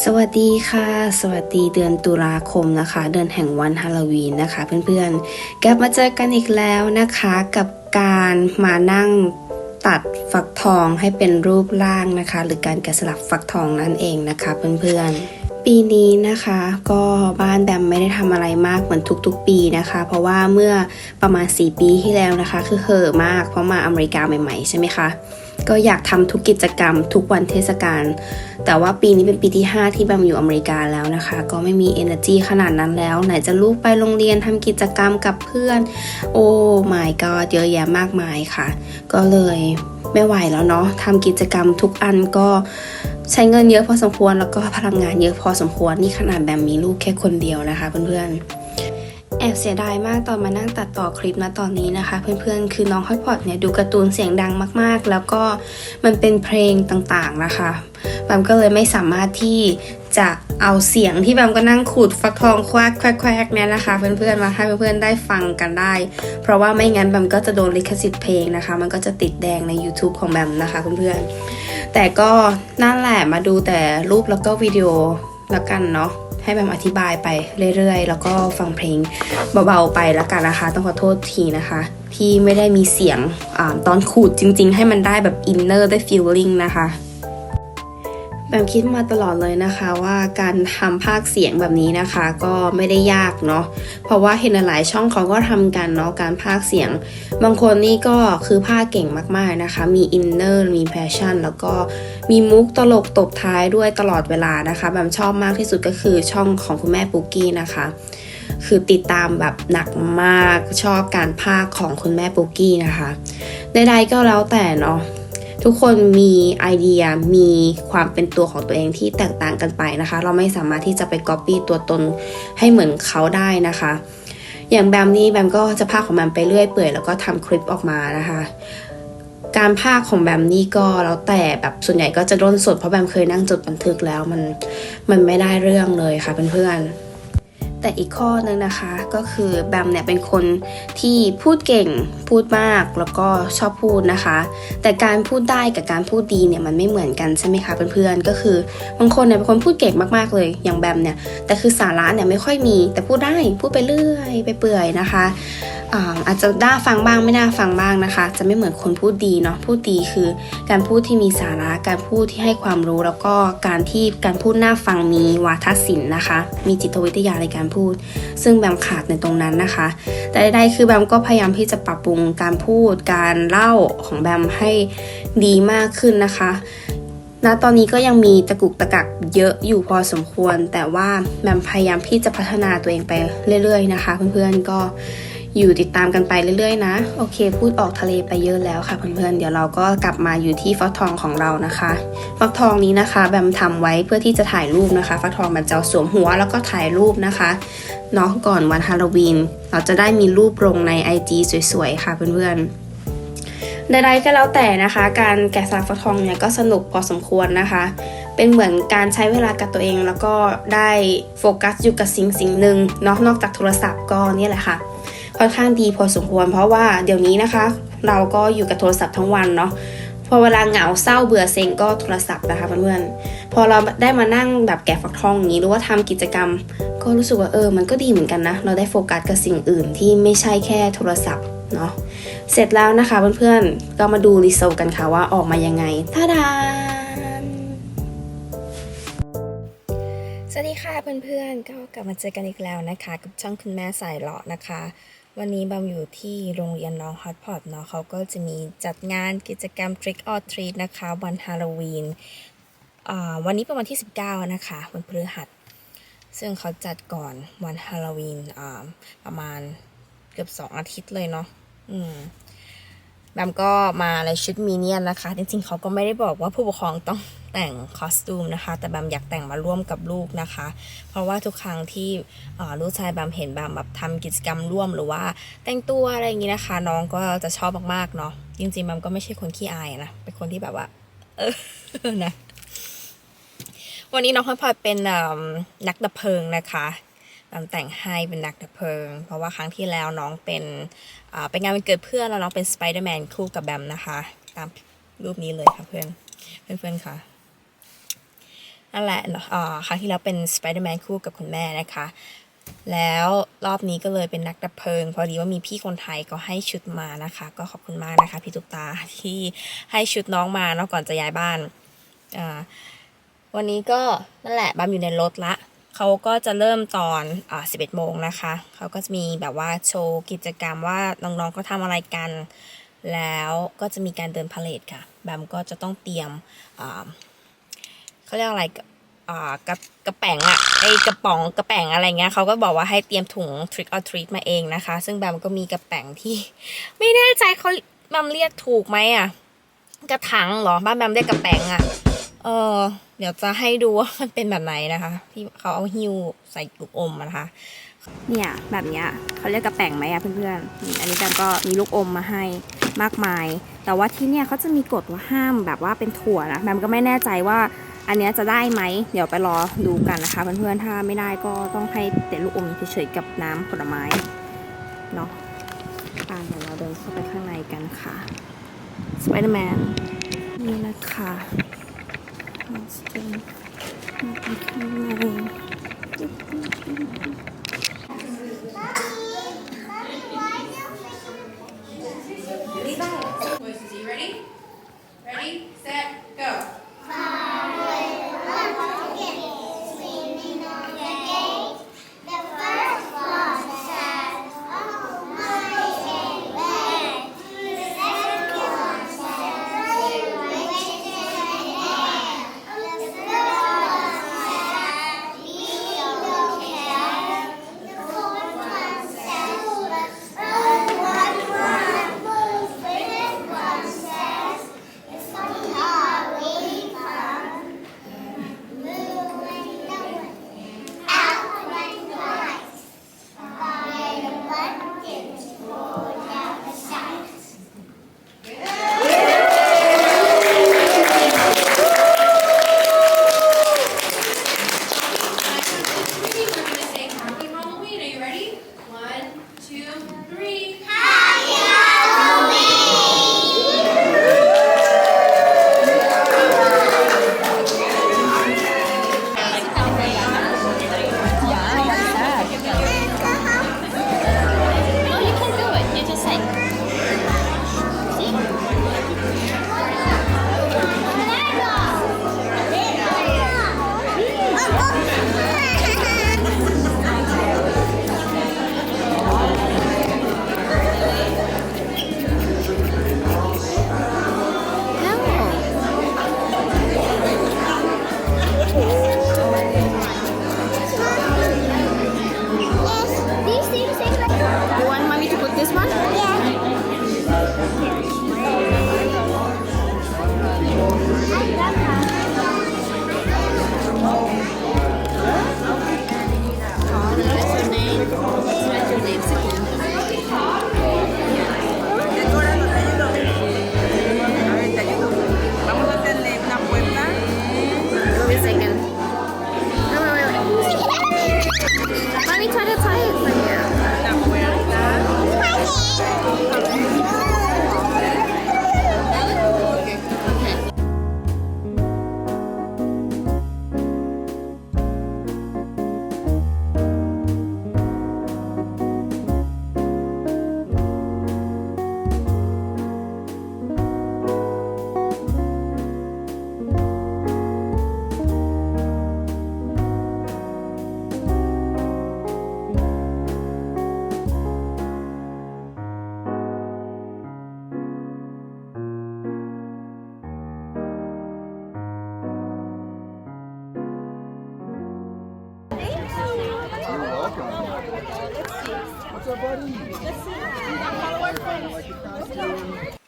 สวัสดีค่ะ สวัสดีเดือนตุลาคมนะคะ เดือนแห่งวันฮาโลวีนนะคะ เพื่อนๆ กลับมาเจอกันอีกแล้วนะคะกับการมานั่งตัดฟักทองให้เป็นรูปร่างนะคะ หรือการแกะสลักฟักทองนั่นเองนะคะ เพื่อนๆ ปีนี้นะคะก็บ้านแบมไม่ได้ทำอะไรมากเหมือนทุกๆ ปีนะคะ เพราะว่าเมื่อประมาณ 4 ปีที่แล้วนะคะ คือเห่อมากเพราะมาอเมริกาใหม่ๆ ใช่ไหมคะ ก็อยากทำทุกกิจกรรม ทุกวันเทศกาล แต่ว่าปีนี้เป็นปีที่ 5 ที่แบมอยู่อเมริกาแล้วนะคะ ก็ไม่มี energy ขนาดนั้นแล้ว ไหนจะลูกไปโรงเรียนทำกิจกรรมกับเพื่อน โอ้ my god เยอะแยะมากมายค่ะ ก็เลยไม่ไหวแล้วเนาะทำกิจกรรมทุกอันก็ใช้เงินเยอะพอสมควร แล้วก็พลังงานเยอะพอสมควร นี่ขนาดแบมมีลูกแค่คนเดียวนะคะเพื่อนๆ แอบเสียดายมากตอนมานั่งตัดต่อคลิปนะตอนนี้นะคะ เพื่อนๆ คือน้องฮอตพอตเนี่ยดูการ์ตูนเสียงดังมากๆ แล้วก็มันเป็นเพลงต่างๆนะคะแบมก็เลยไม่สามารถที่จะเอาเสียงที่แบมก็นั่งขูดฟักทองควักแควกเนี่ยนะคะ เพื่อนๆมาให้เพื่อนๆได้ฟังกันได้ เพราะว่าไม่งั้นแบมก็จะโดนลิขสิทธิ์เพลงนะคะ มันก็จะติดแดงใน YouTube ของแบมนะคะเพื่อนๆแต่ก็นั่นแหละมาดูแต่รูปแล้วก็วิดีโอแล้วกันเนาะ ให้แบมอธิบายไปเรื่อยๆ แล้วก็ฟังเพลงเบาๆไปแล้วกันนะคะ ต้องขอโทษทีนะคะที่ไม่ได้มีเสียงอตอนขูดจริงๆ ให้มันได้แบบอินเนอร์ได้ฟีลลิ่งนะคะ แบมคิดมาตลอดเลยนะคะว่าการทำภาคเสียงแบบนี้นะคะก็ไม่ได้ยากเนาะเพราะว่าเห็นหลายช่องเขาก็ทำกันเนาะการภาคเสียง บางคนนี่ก็คือภาคเก่งมากๆนะคะ มีอินเนอร์มีแพชชั่น แล้วก็มีมุกตลกตบท้ายด้วยตลอดเวลานะคะแบมชอบมากที่สุดก็คือช่องของคุณแม่ปุกกี้นะคะคือติดตามแบบหนักมากชอบการภาคของคุณแม่ปุกกี้นะคะใดๆก็แล้วแต่เนาะ ทุกคนมีไอเดียมีความเป็นตัวของตัวเองที่แตกต่างกันไปนะคะ เราไม่สามารถที่จะไปก๊อปปี้ตัวตนให้เหมือนเขาได้นะคะ อย่างแบมนี่แบมก็จะพากของแบมไปเรื่อยเปื่อยแล้วก็ทำคลิปออกมานะคะ การพากของแบมนี่ก็แล้วแต่แบบส่วนใหญ่ก็จะร่นสดเพราะแบมเคยนั่งจดบันทึกแล้วมันมันไม่ได้เรื่องเลยค่ะเพื่อนๆ แต่อีกข้อนึงนะคะก็คือแบมเนี่ยเป็นคนที่พูดเก่งพูดมากแล้วก็ชอบพูดนะคะ แต่การพูดได้กับการพูดดีเนี่ยมันไม่เหมือนกันใช่ไหมคะเพื่อนๆก็คือบางคนเนี่ยเป็นคนพูดเก่งมากๆเลยอย่างแบมเนี่ยแต่คือสาระเนี่ยไม่ค่อยมีแต่พูดได้พูดไปเรื่อยไปเปื่อยนะคะ อาจจะน่าฟังบ้างไม่น่าฟังบ้างนะคะ จะไม่เหมือนคนพูดดีเนาะพูดดีคือ การพูดที่มีสาระการพูดที่ให้ความรู้ แล้วก็การที่การพูดน่าฟังมีวาทศิลป์นะคะ มีจิตวิทยาในการพูด ซึ่งแบมขาดในตรงนั้นนะคะ แต่ใดๆคือแบมก็พยายามที่จะปรับปรุงการพูดการเล่าของแบมให้ดีมากขึ้นนะคะณตอนนี้ก็ยังมีตะกุกตะกักเยอะอยู่พอสมควร แต่ว่าแบมพยายามที่จะพัฒนาตัวเองไปเรื่อย ๆ นะคะ เพื่อนๆก็ อยู่ติดตามกันไปเรื่อยๆ นะ โอเค พูดออกทะเลไปเยอะแล้วค่ะเพื่อนๆ เดี๋ยวเราก็กลับมาอยู่ที่ฟักทองของเรานะคะฟักทองนี้นะคะ แบมทำไว้เพื่อที่จะถ่ายรูปนะคะ ฟักทองมันจะสวมหัวแล้วก็ถ่ายรูปนะคะเนาะก่อนวันฮาโลวีนเราจะได้มีรูปลงใน IG สวยๆ ค่ะเพื่อนๆใดๆก็แล้วแต่นะคะ การแกะสลักฟักทองเนี่ยก็สนุกพอสมควรนะคะ เป็นเหมือนการใช้เวลากับตัวเองแล้วก็ได้โฟกัสอยู่กับสิ่งสิ่งหนึ่งเนาะนอกจากโทรศัพท์ก็เนี่ยแหละค่ะ ค่อนข้างดีพอสมควร เพราะว่าเดี๋ยวนี้นะคะ เราก็อยู่กับโทรศัพท์ทั้งวันเนาะพอเวลาเหงาเศร้าเบื่อเซ็งก็โทรศัพท์นะคะเพื่อนๆพอเราได้มานั่งแบบแกะฟักทองอย่างนี้หรือว่าทำกิจกรรม ก็รู้สึกว่าเออมันก็ดีเหมือนกันนะเราได้โฟกัสกับสิ่งอื่นที่ไม่ใช่แค่โทรศัพท์เนาะเสร็จแล้วนะคะเพื่อนๆก็มาดูรีโซกันค่ะว่าออกมายังไงท่าดานสวัสดีค่ะเพื่อนๆก็กลับมาเจอกันอีกแล้วนะคะ กับช่องคุณแม่สายเลาะนะคะ วันนี้บามอยู่ที่โรงเรียนน้องฮอตพอตเนาะเขาก็จะมีจัดงานกิจกรรม Trick or Treat นะคะ วันฮาโลวีนอ่าวันนี้เป็นวันที่ 19 นะคะ วันพฤหัส ซึ่งเขาจัดก่อนวันฮาโลวีนอ่าประมาณเกือบ 2 อาทิตย์เลยเนาะอืมแบมก็มาในชุดมีเนียนนะคะ จริงๆเขาก็ไม่ได้บอกว่าผู้ปกครองต้อง แต่งคอสตูมนะคะ แต่แบมอยากแต่งมาร่วมกับลูกนะคะ เพราะว่าทุกครั้งที่ลูกชายแบมเห็นแบมแบบทำกิจกรรมร่วมหรือว่า แต่งตัวอะไรอย่างนี้นะคะ น้องก็จะชอบมากๆเนาะจริงๆแบมก็ไม่ใช่คนขี้อายนะเป็นคนที่แบบว่า เออนะวันนี้น้องพลอยเป็นนักดับเพลิงนะคะแบมแต่งให้เป็นนักดับเพลิง เพราะว่าครั้งที่แล้วน้องเป็นเป็นงานวันเกิดเพื่อนแล้วน้องเป็นสไปเดอร์แมนคู่กับแบมนะคะ ตามรูปนี้เลยค่ะเพื่อนเพื่อนๆค่ะ นั่นแหละอ่อครั้งที่แล้วเป็นสไปเดอร์แมนคู่กับคุณแม่นะคะ แล้วรอบนี้ก็เลยเป็นนักดับเพลิง พอดีว่ามีพี่คนไทยก็ให้ชุดมานะคะ ก็ขอบคุณมากนะคะพี่ตุ๊กตาที่ให้ชุดน้องมาเนาะก่อนจะย้ายบ้านอ่าวันนี้ก็นั่นแหละบัมอยู่ในรถละเขาก็จะเริ่มตอนอ่า11โมงนะคะ เขาก็จะมีแบบว่าโชว์กิจกรรมว่าน้องๆเขาทำอะไรกัน แล้วก็จะมีการเดินพาเลทค่ะ แบมก็จะต้องเตรียมอ่า เขาเรียกอะไรกับอ่ากระกระแป๋งอะไอกระป๋องกระแป๋งอะไรเงี้ยเขาก็บอกว่าให้เตรียมถุง trick or treat มาเองนะคะ ซึ่งแบมก็มีกระแป๋งที่ ไม่แน่ใจเขาแบมเรียกถูกไหมอะกระถังเหรอบ้านแบมเรียกกระแป๋งอะเออเดี๋ยวจะให้ดูว่ามันเป็นแบบไหนนะคะ ที่เขาเอาหิ้วใส่ลูกอมนะคะ เนี่ยแบบเนี้ยเขาเรียกกระแป๋งไหมอะเพื่อนๆอันนี้แบมก็มีลูกอมมาให้มากมาย แต่ว่าที่เนี่ยเขาจะมีกฎว่าห้ามแบบว่าเป็นถั่วนะแบมก็ไม่แน่ใจว่าอันเนี้ยจะได้ไหม เดี๋ยวไปรอดูกันนะคะเพื่อนๆ ถ้าไม่ได้ก็ต้องให้แต่ลูกอมเฉยๆกับน้ำผลไม้เนาะอ่าเดี๋ยวเราเดินเข้าไปข้างในกันค่ะสไปเดอร์แมนนี่นะคะเราจะเดินเข้าข้างใน What's up, buddy?